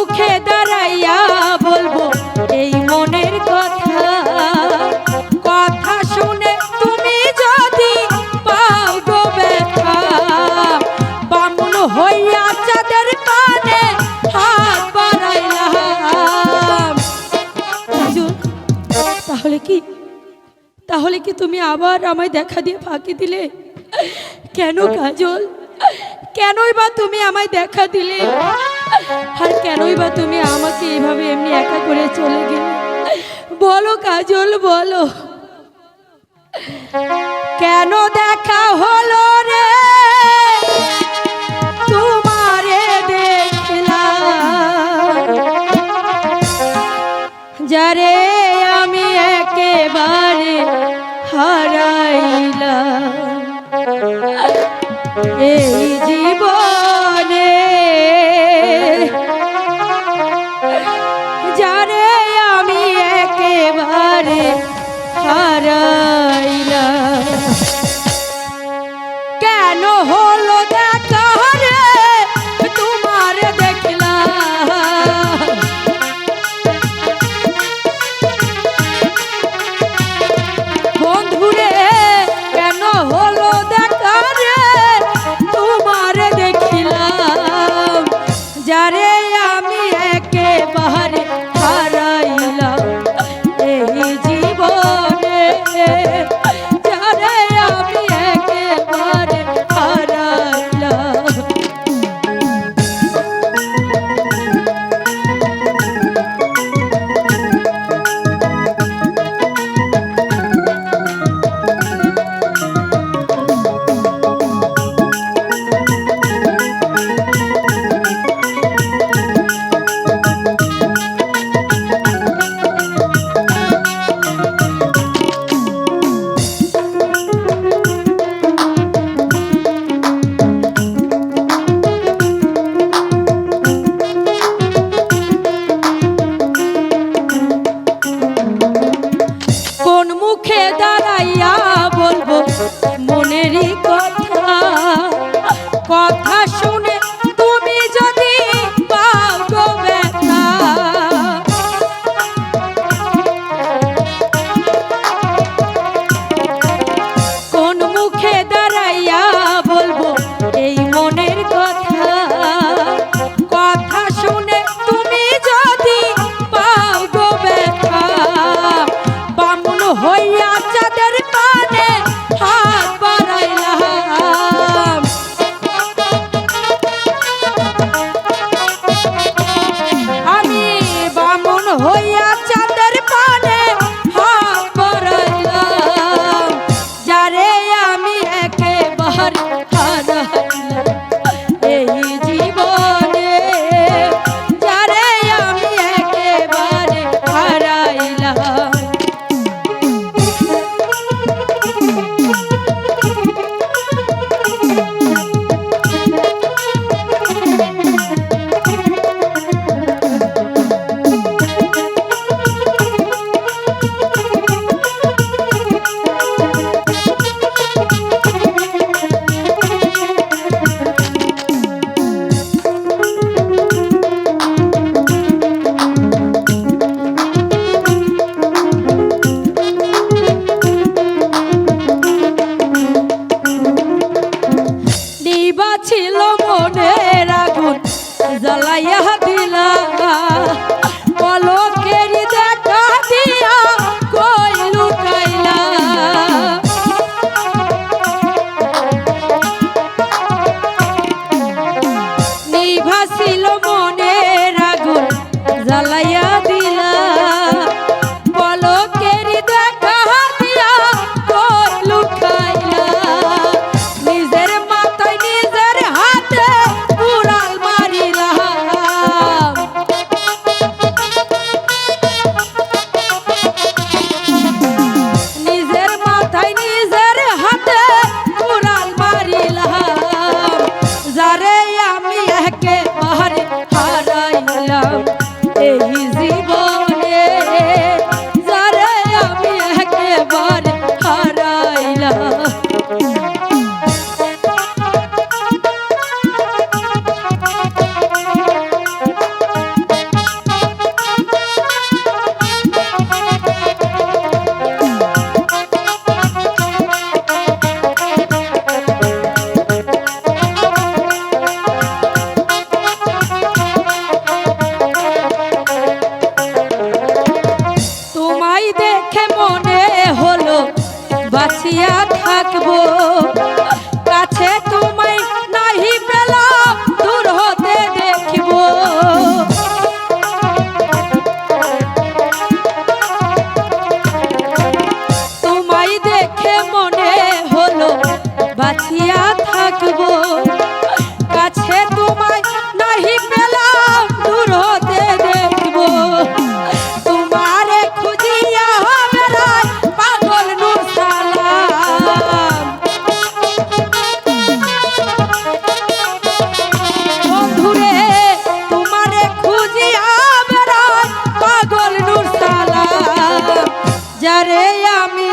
মুখে দাঁড়াইয়া বলব, এই মনের কথা। কথা শুনে তুমি যদি পাও গো ব্যথা, বামুন হইয়া চাঁদের পানে হাত বাড়াইলাম। তাহলে কি? তাহলে কি তুমি আবার আমায় দেখা দিয়ে ফাঁকি দিলে? কেন কাজল? কেনই বা তুমি আমায় দেখা দিলে? আর কেনই বা তুমি আমাকে এভাবে এমনি একা করে চলে গেলে? বলো কাজল, বলো। কেন দেখা হলো রে? তোমারে যারে আমি একেবারে হারাইলাম। এই জীবনে querer Dalla Yad. যারে আমি